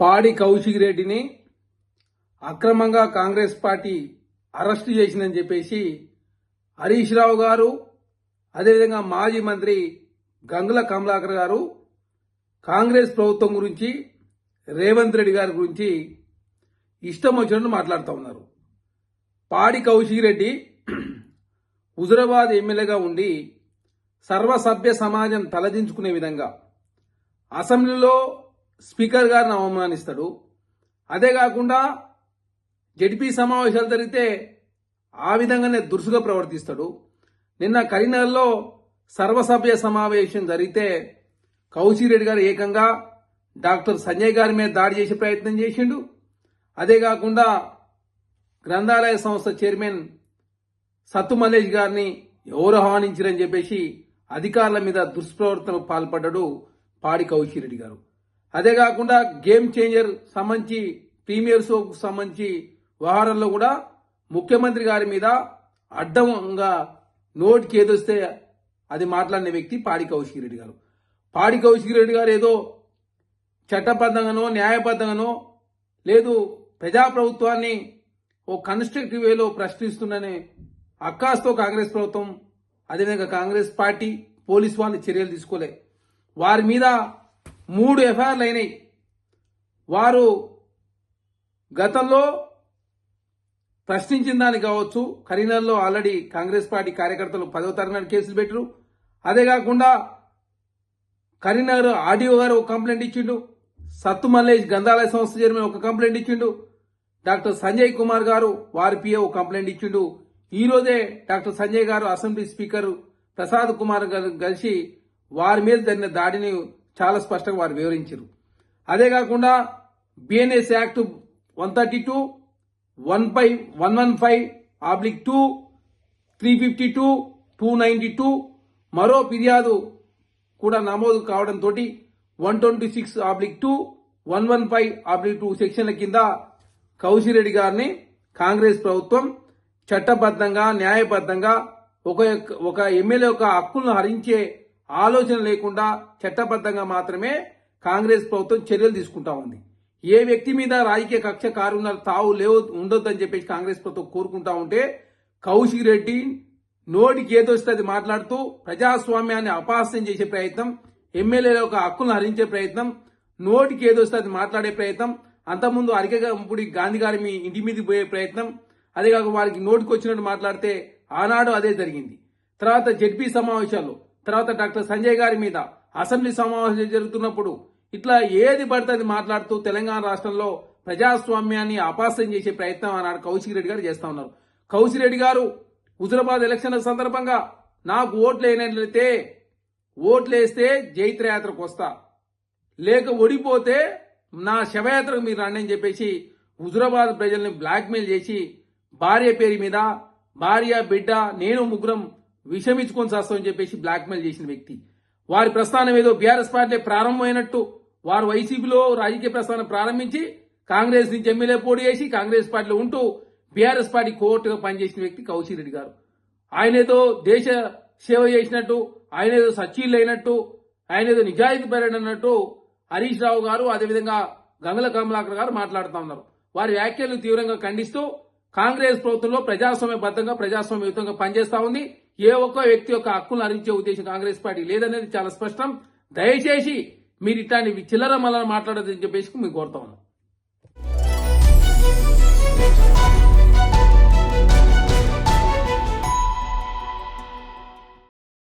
పాడి కౌశిక్ రెడ్డిని అక్రమంగా కాంగ్రెస్ పార్టీ అరెస్టు చేసిందని చెప్పేసి హరీష్ రావు గారు అదేవిధంగా మాజీ మంత్రి గంగుల కమలాకర్ గారు కాంగ్రెస్ ప్రభుత్వం గురించి రేవంత్ రెడ్డి గారి గురించి ఇష్టం వచ్చినట్టు మాట్లాడుతూ ఉన్నారు. పాడి కౌశిక్ రెడ్డి హుజురాబాద్ ఎమ్మెల్యేగా ఉండి సర్వసభ్య సమాజం తలదించుకునే విధంగా అసెంబ్లీలో స్పీకర్ గారిని అవమానిస్తాడు. అదే కాకుండా జడ్పీ సమావేశాలు జరిగితే ఆ విధంగానే దురుసుగా ప్రవర్తిస్తాడు. నిన్న కరీంనగర్లో సర్వసభ్య సమావేశం జరిగితే కౌశిరెడ్డి గారు ఏకంగా డాక్టర్ సంజయ్ గారి మీద దాడి చేసే ప్రయత్నం చేసిండు. అదే కాకుండా గ్రంథాలయ సంస్థ చైర్మన్ సత్తు మలేష్ గారిని ఎవరు ఆహ్వానించారని చెప్పేసి అధికారుల మీద దుష్ప్రవర్తనకు పాల్పడ్డాడు పాడి కౌశిరెడ్డి గారు. అదే కాకుండా గేమ్ చేంజర్ సంబంధించి ప్రీమియర్ షోకు సంబంధించి వ్యవహారంలో కూడా ముఖ్యమంత్రి గారి మీద అడ్డంగా నోటికి ఏదొస్తే అది మాట్లాడిన వ్యక్తి పాడి కౌశిక్ రెడ్డి గారు. పాడి కౌశిక్ రెడ్డి గారు ఏదో చట్టబద్ధంగానో న్యాయబద్ధంగానో లేదు ప్రజాప్రభుత్వాన్ని ఓ కన్స్ట్రక్టివ్ వేలో ప్రశ్నిస్తుందనే అక్కాస్తో కాంగ్రెస్ ప్రభుత్వం అదేవిధంగా కాంగ్రెస్ పార్టీ పోలీస్ వాళ్ళు చర్యలు తీసుకోలే. వారి మీద మూడు ఎఫ్ఐఆర్లు అయినాయి. వారు గతంలో ప్రశ్నించిన దానికి కావచ్చు కరీంనగర్లో ఆల్రెడీ కాంగ్రెస్ పార్టీ కార్యకర్తలు పదవ తరగతి కేసులు పెట్టరు. అదే కాకుండా కరీంనగర్ ఆర్డీఓ గారు ఒక కంప్లైంట్ ఇచ్చిండు సత్తు మల్లేష్ గంధాలయ సంస్థ చైర్మన్ ఒక కంప్లైంట్ ఇచ్చిండు డాక్టర్ సంజయ్ కుమార్ గారు వారి పిఏ ఒక కంప్లైంట్ ఇచ్చిండు. ఈ రోజే డాక్టర్ సంజయ్ గారు అసెంబ్లీ స్పీకర్ ప్రసాద్ కుమార్ గారు కలిసి వారి మీద జరిగిన దాడిని చాలా స్పష్టంగా వారు వివరించారు. అదే కాకుండా BNS act one thirty two one five one one five oblique two three fifty two two ninety two మరో ఫిర్యాదు కూడా నమోదు కావడంతో one twenty six oblique two one one five oblique two సెక్షన్ల కింద కౌశిరెడ్డి గారిని కాంగ్రెస్ ప్రభుత్వం చట్టబద్ధంగా న్యాయబద్ధంగా ఒక ఒక ఎమ్మెల్యే యొక్క హక్కులను హరించే ఆలోచన లేకుండా చట్టబద్ధంగా మాత్రమే కాంగ్రెస్ ప్రభుత్వం చర్యలు తీసుకుంటా ఉంది. ఏ వ్యక్తి మీద రాజకీయ కక్ష కారుణాలు తావు లేవు ఉండొద్దని చెప్పేసి కాంగ్రెస్ ప్రభుత్వం కోరుకుంటా ఉంటే కౌశిక్ రెడ్డి నోటికి ఏదొస్తుంది మాట్లాడుతూ ప్రజాస్వామ్యాన్ని అపహాస్యం చేసే ప్రయత్నం ఎమ్మెల్యేల యొక్క హక్కులను హరించే ప్రయత్నం నోటికి ఏదొస్తుంది మాట్లాడే ప్రయత్నం అంతకుముందు అరికపుడి గాంధీ గారి మీ ఇంటి మీదకి పోయే ప్రయత్నం అదే కాక వారికి నోటికి వచ్చినట్టు మాట్లాడితే ఆనాడు అదే జరిగింది. తర్వాత జడ్పీ సమావేశాల్లో తర్వాత డాక్టర్ సంజయ్ గారి మీద అసెంబ్లీ సమావేశాలు జరుగుతున్నప్పుడు ఇట్లా ఏది పడితే అది మాట్లాడుతూ తెలంగాణ రాష్ట్రంలో ప్రజాస్వామ్యాన్ని అపాస్యం చేసే ప్రయత్నం ఆనాడు కౌశిక్ రెడ్డి గారు చేస్తా ఉన్నారు. కౌశిక్ రెడ్డి గారు హుజురాబాద్ ఎలక్షన్ల సందర్భంగా నాకు ఓట్లు వేయనట్లయితే ఓట్లు వేస్తే వస్తా. లేక ఓడిపోతే నా శవయాత్రకు మీరు రండి అని చెప్పేసి హుజురాబాద్ ప్రజల్ని బ్లాక్మెయిల్ చేసి భార్య పేరు మీద భార్య బిడ్డ నేను ముగ్గురం విషమించుకొని చేస్తామని చెప్పేసి బ్లాక్మెయిల్ చేసిన వ్యక్తి. వారి ప్రస్థానం ఏదో బీఆర్ఎస్ పార్టీ ప్రారంభమైనట్టు వారు వైసీపీలో రాజకీయ ప్రస్థానం ప్రారంభించి కాంగ్రెస్ నుంచి ఎమ్మెల్యే పోటీ చేసి కాంగ్రెస్ పార్టీలో ఉంటూ బీఆర్ఎస్ పార్టీ కోర్టుగా పనిచేసిన వ్యక్తి కౌశిక్ రెడ్డి గారు. ఆయన ఏదో దేశ సేవ చేసినట్టు ఆయన ఏదో సచ్చీళ్ళు అయినట్టు ఆయన ఏదో నిజాయితీ అన్నట్టు హరీష్ రావు గారు అదేవిధంగా గంగల కమలాకర్ గారు మాట్లాడుతూ ఉన్నారు. వారి వ్యాఖ్యలను తీవ్రంగా ఖండిస్తూ కాంగ్రెస్ ప్రభుత్వంలో ప్రజాస్వామ్యబద్ధంగా ప్రజాస్వామ్యయుతంగా పనిచేస్తా ఉంది. ఏ ఒక్క వ్యక్తి యొక్క హక్కులను హరించే ఉద్దేశం కాంగ్రెస్ పార్టీ లేదనేది చాలా స్పష్టం. దయచేసి మీరు ఇట్లాంటి చిల్లర మల్లర మాట్లాడదని చెప్పేసి మీకు కోరుతా ఉన్నాం.